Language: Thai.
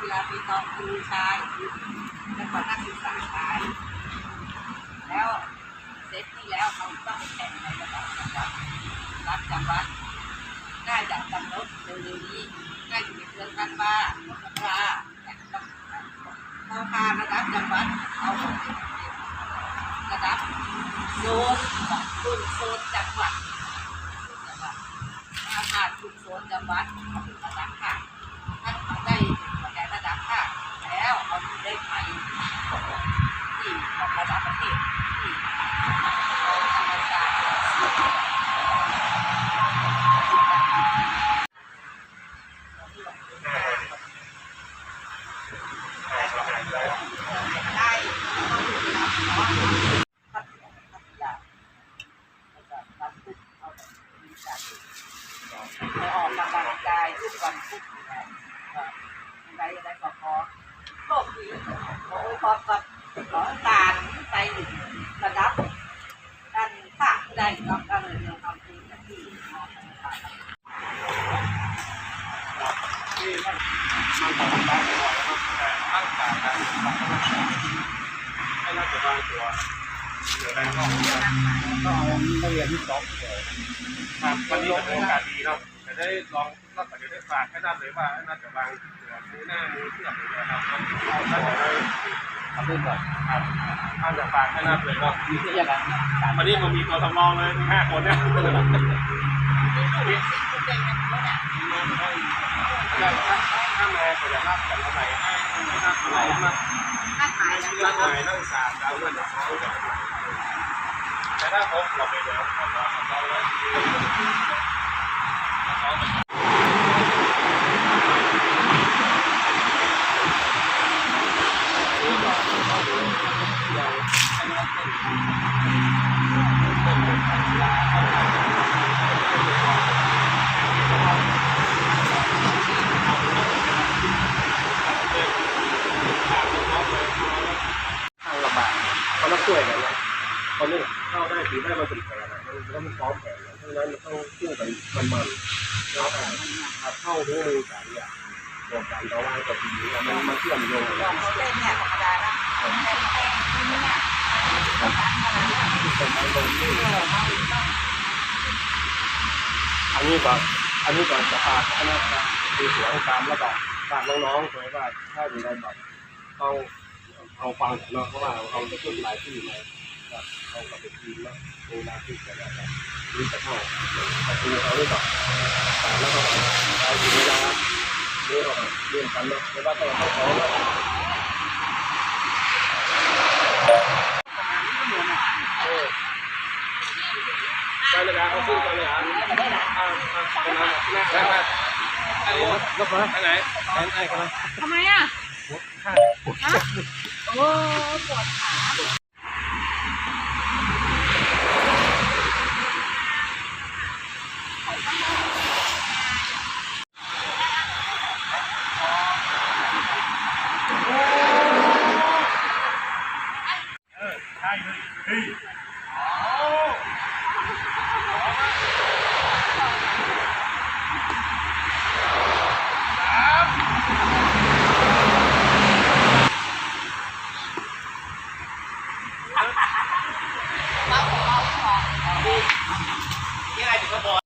กีฬาปีตองครูชายแล้วก็นักศึกษาชาย แล้วเซตที่แล้วเขาต้องไปแข่งในระดับจังหวัดรัฐจังหวัดน่าจากำหนดเร็วๆนี้น่าจะมีเครื่องกันบ้านสำราเข้าพาระดับจังหวัดเอาระดับโซนรุ่นโซนจังหวัดจังหวัดอาคารรุ่โซนจังหวัดระดับค่ะท่าได้ ไรอะไรก็ขอโชคดีขอขอกับขอกาไประดับด้านภาคได้กับการเรียนความริงที่ที่มันมันต่อต้านตัวแล้วก็แต่ตั้งการการตั้งคณะกรรมการให้รัฐบาลตัว ก็เอาเรียนที่สองครับวันนี้เป็นโอกาสดีเนาะจะได้ลองก็จะได้ฝากให้ท่านเลยว่าให้รัฐบาลตัวมือหน้ามือเพื่อนเลยนะครับท่านจะได้ทำเรื่องก่อนครับท่านจะฝากให้ท่านเลยว่าๆที่จะแบบวันนี้มันมีตัวสำรองเลยห้าคนเนี่ยถ้าแม่ก็จะรับกันอะไรให้นักอะไรม ถ้าดหายแล้วนักอะไรนักศึกษาเราเงินเขาแต่ถ้าพบเราไปแล้วเราเรา ได้ถือได้มันเป็นแผลนะมันต้องซ้อมแผลนะเพราะฉะนั้นมันต้องคู่กันมันมันแล้วแต่เข้าด้วยมือกันเนี่ยตัวการระว่ากับทีนี้มันมันเชื่อมโยงลองเขาเล่นเนี่ยธรรมดาละเล่นเล่นที่เนี่ยต้องการขนาดนี้เป็นการลงที่เออมาต้องอันนี้ก็อันนี้ก็จะฝากคณะคือเสียงตามแล้วก็ฝากน้องๆเลยว่าถ้าอยู่ในแบบต้องเอาฟังเนาะเพราะว่าเราจะขึ้นหลายที่เลย เรากับเป็นทีมแล้วเวลาที่จะได้แบบนี่จะเข้าประตูเราด้วยก่อนแล้วก็เราอยู่เวลาเรื่องเราเรื่องกันเนาะไม่ว่าต้องเขาเขาแล้วเออการเลยนะเขาซื้อกันเลยอะอ่าอ่าคนนั้นหน้าได้ไหมอันนี้าอันไหนอันไหนกันนะทำไมอะฮะโอ้ปวดขา ยเฮ้ยยังไงถึงก็บอก